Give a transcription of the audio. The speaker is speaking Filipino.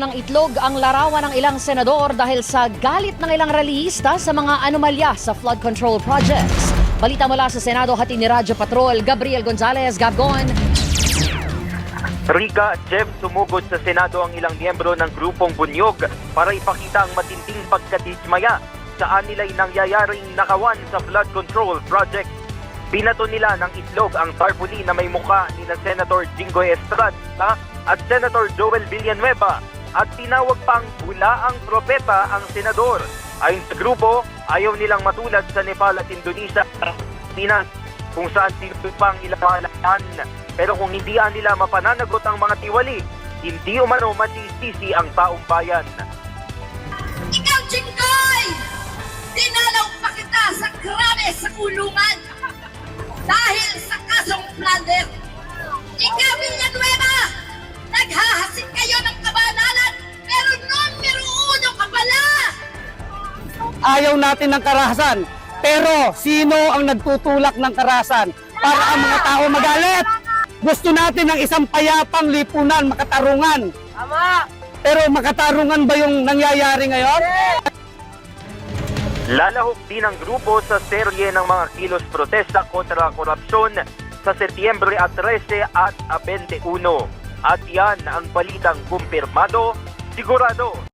ng itlog ang larawan ng ilang senador dahil sa galit ng ilang rallyista sa mga anomalya sa flood control projects. Balita mula sa Senado, hati ni Radyo Patrol, Gabriel Gonzalez, Gabgon. Rica at Jeff sumugod sa Senado ang ilang miyembro ng grupong Bunyog para ipakita ang matinding pagkadismaya saan nila'y nangyayaring nakawan sa flood control project. Binato nila ng itlog ang tarpaulin na may muka ni na Senator Jinggoy Estrada at Senator Joel Villanueva at tinawag pang bulaang propeta ang senador. Ayon sa grupo, ayaw nilang matulad sa Nepal at Indonesia Pinas kung saan sinupang ilalaan. Pero kung hindi nila mapananagot ang mga tiwali, hindi umano masisisi ang taong bayan. Ikaw, Jinggoy! Dinalaw pa kita sa grabe sa kulungan ayaw natin ng karahasan. Pero sino ang nagtutulak ng karahasan para ang mga tao magalit? Gusto natin ng isang payapang lipunan, makatarungan. Tama! Pero makatarungan ba yung nangyayari ngayon? Lalahok din ang grupo sa serye ng mga kilos protesta kontra korupsyon sa Setyembre at 13 at 21. At yan ang balitang kumpirmado, sigurado